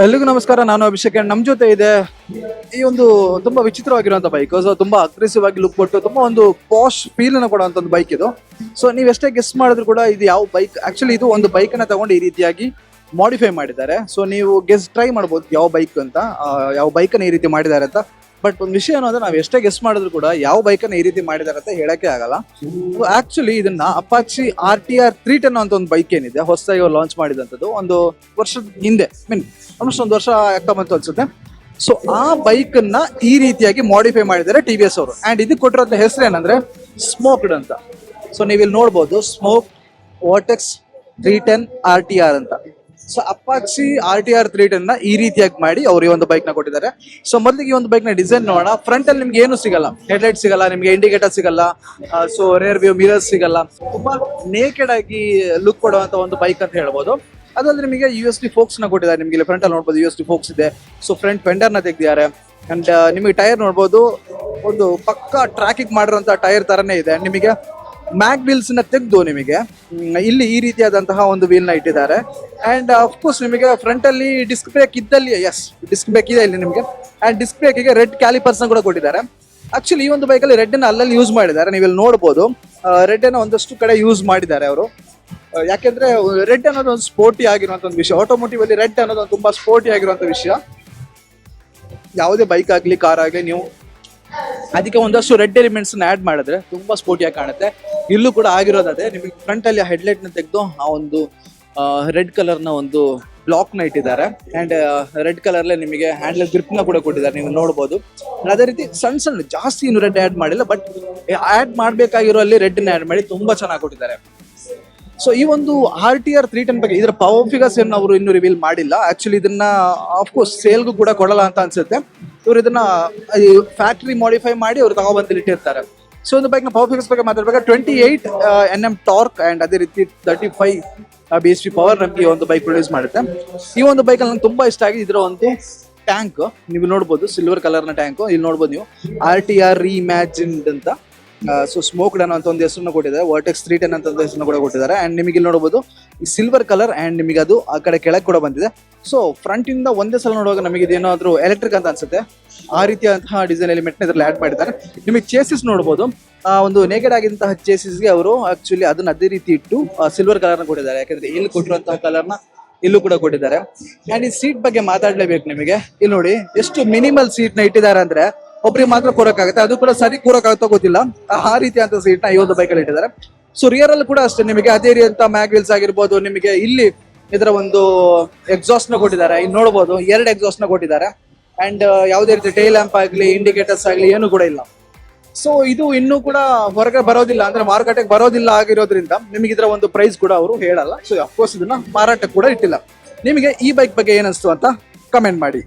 ಎಲ್ಲಿಗೂ ನಮಸ್ಕಾರ, ನಾನು ಅಭಿಷೇಕ್ ನಮ್ಮ ನಮ್ ಜೊತೆ ಇದೆ ಈ ಒಂದು ತುಂಬಾ ವಿಚಿತ್ರವಾಗಿರುವಂತ ಬೈಕ್ ಸೊ ತುಂಬಾ ಅಗ್ರೆಸಿವ್ ಆಗಿ ಲುಕ್ ಕೊಟ್ಟು, ತುಂಬಾ ಒಂದು ಪಾಶ್ ಫೀಲ್ ಅನ್ನು ಕೊಡುವಂತ ಒಂದು ಬೈಕ್ ಇದು. ಸೊ ನೀವ್ ಎಷ್ಟೇ ಗೆಸ್ ಮಾಡಿದ್ರು ಕೂಡ ಇದು ಯಾವ ಬೈಕ್ ಆಕ್ಚುಲಿ ಇದು ಒಂದು ಬೈಕ್ ಅನ್ನ ತಗೊಂಡು ಈ ರೀತಿಯಾಗಿ ಮಾಡಿಫೈ ಮಾಡಿದ್ದಾರೆ. ಸೊ ನೀವು ಗೆಸ್ ಟ್ರೈ ಮಾಡ್ಬೋದು ಯಾವ ಬೈಕ್ ಅಂತ. ಯಾವ ಬೈಕನ್ನು ಈ ರೀತಿ ಮಾಡಿದ್ದಾರೆ ಅಂತ. ಬಟ್ ಒಂದು ವಿಷಯ ಏನು ಅಂದ್ರೆ ನಾವು ಎಷ್ಟೇ ಗೆಸ್ ಮಾಡಿದ್ರು ಕೂಡ ಯಾವ ಬೈಕನ್ನು ಈ ರೀತಿ ಮಾಡಿದ್ದಾರೆ ಅಂತ ಹೇಳಕ್ಕೆ ಆಗಲ್ಲ. ಆಕ್ಚುಲಿ ಇದನ್ನ Apache R T R three ten ಅಂತ ಒಂದು ಬೈಕ್ ಏನಿದೆ, ಹೊಸದಾಗಿ ಲಾಂಚ್ ಮಾಡಿದಂಥದ್ದು ಒಂದು ವರ್ಷದ ಹಿಂದೆ. ಮೀನ್ ಆಲ್ಮೋಸ್ಟ್ ಒಂದು ವರ್ಷ ಆಗ್ತಾ ಬಂತು ಅನ್ಸುತ್ತೆ. ಸೊ ಆ ಬೈಕ್ ಅನ್ನ ಈ ರೀತಿಯಾಗಿ ಮಾಡಿಫೈ ಮಾಡಿದ್ದಾರೆ ಟಿ ವಿ ಎಸ್ ಅವರು. ಅಂಡ್ ಇದಕ್ಕೆ ಕೊಟ್ಟಿರೋಂಥ ಹೆಸರು ಏನಂದ್ರೆ ಸ್ಮೋಕ್ಡ್ ಅಂತ. ಸೊ ನೀವು ಇಲ್ಲಿ ನೋಡ್ಬೋದು smoke vortex three ten R T R ಅಂತ. So Apache R T R three ಟೆನ್ನ ಈ ರೀತಿಯಾಗಿ ಮಾಡಿ ಅವ್ರು ಈ ಒಂದು ಬೈಕ್ನ ಕೊಟ್ಟಿದ್ದಾರೆ. ಸೊ ಮೊದಲಿಗೆ ಈ ಒಂದು ಬೈಕ್ನ ಡಿಸೈನ್ ನೋಡೋಣ. ಫ್ರಂಟ್ ಅಲ್ಲಿ ನಿಮ್ಗೆ ಏನು ಸಿಗಲ್ಲ. ಹೆಡ್ಲೈಟ್ ಸಿಗಲ್ಲ, ನಿಮ್ಗೆ ಇಂಡಿಕೇಟರ್ ಸಿಗಲ್ಲ ಸೊ ರೇರ್ ವ್ಯೂ ಮಿರರ್ ಸಿಗಲ್ಲ. ತುಂಬಾ ನೇಕೆಡ್ ಆಗಿ ಲುಕ್ ಕೊಡುವಂತ ಒಂದು ಬೈಕ್ ಅಂತ ಹೇಳ್ಬೋದು. ಅದಲ್ಲದೆ ನಿಮಗೆ ಯು ಎಸ್ ಡಿ ಫೋಕ್ಸ್ನ ಕೊಟ್ಟಿದ್ದಾರೆ. ನಿಮಗೆ ಫ್ರಂಟ್ ಅಲ್ಲಿ ನೋಡಬಹುದು ಯು ಎಸ್ ಡಿ ಫೋಕ್ಸ್ ಇದೆ. ಸೊ ಫ್ರಂಟ್ ಫೆಂಡರ್ನ ತೆಗೆದಿದ್ದಾರೆ. ಅಂಡ್ ನಿಮಗೆ ಟೈರ್ ನೋಡ್ಬೋದು. ಒಂದು ಪಕ್ಕ ಟ್ರಾಕಿಂಗ್ ಮಾಡಿರುವಂತ ಟೈರ್ ತರನೇ ಇದೆ. ನಿಮಗೆ ಮ್ಯಾಗ್ ವೀಲ್ಸ್ನ ತೆಗೆದು ನಿಮಗೆ ಇಲ್ಲಿ ಈ ರೀತಿಯಾದಂತಹ ಒಂದು ವೀಲ್ನ ಇಟ್ಟಿದ್ದಾರೆ. ಅಂಡ್ ಕೋರ್ಸ್ ನಿಮಗೆ ಫ್ರಂಟ್ ಅಲ್ಲಿ ಡಿಸ್ಕ್ ಬ್ರೇಕ್ ಇದ್ದಲ್ಲಿ ಎಸ್ ಡಿಸ್ಕ್ ಬ್ರೇಕ್ ಇದೆ ಇಲ್ಲಿ ನಿಮಗೆ. ಅಂಡ್ ಡಿಸ್ಕ್ ಬ್ರೇಕಿಗೆ ರೆಡ್ ಕ್ಯಾಲಿಪರ್ಸ್ನ ಕೂಡ ಕೊಟ್ಟಿದ್ದಾರೆ. ಆಕ್ಚುಲಿ ಈ ಒಂದು ಬೈಕಲ್ಲಿ ರೆಡ್ ಅನ್ನ ಅಲ್ಲಲ್ಲಿ ಯೂಸ್ ಮಾಡಿದ್ದಾರೆ. ನೀವು ಇಲ್ಲಿ ನೋಡಬಹುದು ರೆಡ್ ಅನ್ನ ಒಂದಷ್ಟು ಕಡೆ ಯೂಸ್ ಮಾಡಿದ್ದಾರೆ ಅವರು. ಯಾಕೆಂದ್ರೆ ರೆಡ್ ಅನ್ನೋದು ಒಂದು ಸ್ಪೋರ್ಟಿ ಆಗಿರುವಂತ ಒಂದು ವಿಷಯ. ಆಟೋಮೋಟಿವ್ ಅಲ್ಲಿ ರೆಡ್ ಅನ್ನೋದು ಒಂದು ತುಂಬಾ ಸ್ಪೋರ್ಟಿ ಆಗಿರುವಂತ ವಿಷಯ. ಯಾವುದೇ ಬೈಕ್ ಆಗಲಿ ಕಾರ್ ಆಗಲಿ, ನೀವು ಅದಕ್ಕೆ ಒಂದಷ್ಟು ರೆಡ್ ಎಲಿಮೆಂಟ್ಸ್ ಆಡ್ ಮಾಡಿದ್ರೆ ತುಂಬಾ ಸ್ಪೋರ್ಟಿಯಾಗಿ ಕಾಣುತ್ತೆ. ಇಲ್ಲೂ ಕೂಡ ಆಗಿರೋದೇ ಅದೇ. ನಿಮಗೆ ಫ್ರಂಟ್ ಅಲ್ಲಿ ಹೆಡ್ಲೈಟ್ನ ತೆಗೆದು ಆ ಒಂದು ರೆಡ್ ಕಲರ್ನ ಒಂದು ಬ್ಲಾಕ್ನ ಇಟ್ಟಿದ್ದಾರೆ. ಅಂಡ್ ರೆಡ್ ಕಲರ್ ನಿಮಗೆ ಹ್ಯಾಂಡಲ್ ಗ್ರಿಪ್ನ ಕೂಡ ಕೊಟ್ಟಿದ್ದಾರೆ, ನೀವು ನೋಡಬಹುದು ಅದೇ ರೀತಿ ಸಣ್ಣ ಸಣ್ಣ, ಜಾಸ್ತಿ ಇನ್ನು ರೆಡ್ ಆಡ್ ಮಾಡಿಲ್ಲ ಬಟ್ ಆಡ್ ಮಾಡಬೇಕಾಗಿರೋ ಅಲ್ಲಿ ರೆಡ್ ಆಡ್ ಮಾಡಿ ತುಂಬಾ ಚೆನ್ನಾಗಿ ಕೊಟ್ಟಿದ್ದಾರೆ. ಸೊ ಈ ಒಂದು R T R three ten ಬಗ್ಗೆ, ಇದರ ಪವರ್ ಫಿಗರ್ಸ್ ಏನು ಅವರು ಇನ್ನೂ ರಿವೀಲ್ ಮಾಡಿಲ್ಲ. ಆಕ್ಚುಲಿ ಇದನ್ನ ಆಫ್ಕೋರ್ಸ್ ಸೇಲ್ಗೂ ಕೂಡ ಕೊಡಲ್ಲ ಅಂತ ಅನ್ಸುತ್ತೆ. ಇವರು ಇದನ್ನ ಫ್ಯಾಕ್ಟ್ರಿ ಮಾಡಿಫೈ ಮಾಡಿ ಅವ್ರು ತಗೊಬಂದು ಇಟ್ಟಿರ್ತಾರೆ ಸೊ ಒಂದು ಬೈಕ್ನ ಪವರ್ ಫಿಗರ್ಸ್ ಬಗ್ಗೆ ಮಾತಾಡಬೇಕು twenty eight N M torque and ಅದೇ ರೀತಿ thirty five B H P power ನಮಗೆ ಒಂದು ಬೈಕ್ ಪ್ರೊಡ್ಯೂಸ್ ಮಾಡುತ್ತೆ. ಈ ಒಂದು ಬೈಕ್ ನಂಗೆ ತುಂಬಾ ಇಷ್ಟ ಆಗಿದೆ. ಇದರ ಒಂದು ಟ್ಯಾಂಕ್ ನೀವು ನೋಡ್ಬೋದು ಸಿಲ್ವರ್ ಕಲರ್ನ ಟ್ಯಾಂಕ್ ಇಲ್ಲಿ ನೋಡ್ಬೋದು ನೀವು. ಆರ್ ಟಿ ಆರ್ ರೀಮ್ಯಾಜಿನ್ಡ್ ಅಂತ. ಸೊ ಸ್ಮೋಕ್ ಡನ್ ಅಂತ ಒಂದು ಹೆಸರನ್ನು ಕೊಟ್ಟಿದ್ದಾರೆ. ವರ್ಟೆಕ್ಸ್ ತ್ರೀ ಟೆನ್ ಅಂತ ಒಂದು ಹೆಸರನ್ನು ಕೂಡ ಕೊಟ್ಟಿದ್ದಾರೆ. ಅಂಡ್ ನಿಮಗೆ ಇಲ್ಲಿ ನೋಡಬಹುದು, ಈ ಸಿಲ್ವರ್ ಕಲರ್ ಅಂಡ್ ನಿಮಗೆ ಅದು ಆ ಕಡೆ ಕೆಳಗೆ ಕೂಡ ಬಂದಿದೆ. ಸೊ ಫ್ರಂಟ್ ಇಂದ ಒಂದೇ ಸಲ ನೋಡುವಾಗ ನಮಗೆ ಇದೇನಾದರೂ ಎಲೆಕ್ಟ್ರಿಕ್ ಅಂತ ಅನ್ಸುತ್ತೆ. ಆ ರೀತಿಯಾದಂತಹ ಡಿಸೈನ್ ಎಲಿಮೆಂಟ್ ಇದರಲ್ಲಿ ಆಡ್ ಮಾಡಿದ್ದಾರೆ. ನಿಮಗೆ ಚೇಸಿಸ್ ನೋಡಬಹುದು. ಆ, ಒಂದು ನೇಕೆಡ್ ಆಗಿದ್ದಂತಹ ಚೇಸಿಸ್ಗೆ ಅವರು ಆಕ್ಚುಲಿ ಅದನ್ನ ಅದೇ ರೀತಿ ಇಟ್ಟು ಸಿಲ್ವರ್ ಕಲರ್ನ ಕೊಟ್ಟಿದ್ದಾರೆ. ಯಾಕಂದ್ರೆ ಇಲ್ಲಿ ಕೊಟ್ಟಿರುವಂತಹ ಕಲರ್ನ ಇಲ್ಲೂ ಕೂಡ ಕೊಟ್ಟಿದ್ದಾರೆ. ಅಂಡ್ ಈ ಸೀಟ್ ಬಗ್ಗೆ ಮಾತಾಡಲೇಬೇಕು ನಿಮಗೆ. ಇಲ್ಲಿ ನೋಡಿ, ಎಷ್ಟು ಮಿನಿಮಲ್ ಸೀಟ್ನ ಇಟ್ಟಿದ್ದಾರೆ ಅಂದ್ರೆ ಒಬ್ರಿಗೆ ಮಾತ್ರ ಕೂರಕ್ಕಾಗುತ್ತೆ ಅದು ಕೂಡ ಸರಿ ಕೂರಕ್ಕಾಗುತ್ತೋ ಗೊತ್ತಿಲ್ಲ. ಆ ರೀತಿಯಂತ ಸೀಟ್ನ ಈ ಒಂದು ಬೈಕ್ ಅಲ್ಲಿ ಇಟ್ಟಿದ್ದಾರೆ. ಸೊ ರಿಯರ್ ಅಲ್ಲಿ ಕೂಡ ಅಷ್ಟೇ, ನಿಮಗೆ ಅದೇ ರೀತಿಯಂತ ಮ್ಯಾಗ್ ಮ್ಯಾಗ್ವಿಲ್ಸ್ ಆಗಿರ್ಬೋದು, ನಿಮಗೆ ಇಲ್ಲಿ ಇದರ ಒಂದು ಎಕ್ಸಾಸ್ಟ್ನ ಕೊಟ್ಟಿದ್ದಾರೆ. ಇಲ್ಲಿ ನೋಡಬಹುದು ಎರಡು ಎಕ್ಸಾಸ್ಟ್ನ ಕೊಟ್ಟಿದ್ದಾರೆ. ಅಂಡ್ ಯಾವುದೇ ರೀತಿ ಟೈಲ್ ಲ್ಯಾಂಪ್ ಆಗಲಿ ಇಂಡಿಕೇಟರ್ಸ್ ಆಗಲಿ, ಏನು ಕೂಡ ಇಲ್ಲ. ಸೊ ಇದು ಇನ್ನೂ ಕೂಡ ಹೊರಗೆ ಬರೋದಿಲ್ಲ, ಅಂದ್ರೆ ಮಾರುಕಟ್ಟೆಗೆ ಬರೋದಿಲ್ಲ ಆಗಿರೋದ್ರಿಂದ ನಿಮಗೆ ಇದರ ಒಂದು ಪ್ರೈಸ್ ಕೂಡ ಅವರು ಹೇಳಲ್ಲ. ಸೊ ಅಫ್ಕೋರ್ಸ್ ಇದನ್ನ ಮಾರಾಟ ಕೂಡ ಇಟ್ಟಿಲ್ಲ. ನಿಮಗೆ ಈ ಬೈಕ್ ಬಗ್ಗೆ ಏನಿಸ್ತು ಅಂತ ಕಮೆಂಟ್ ಮಾಡಿ.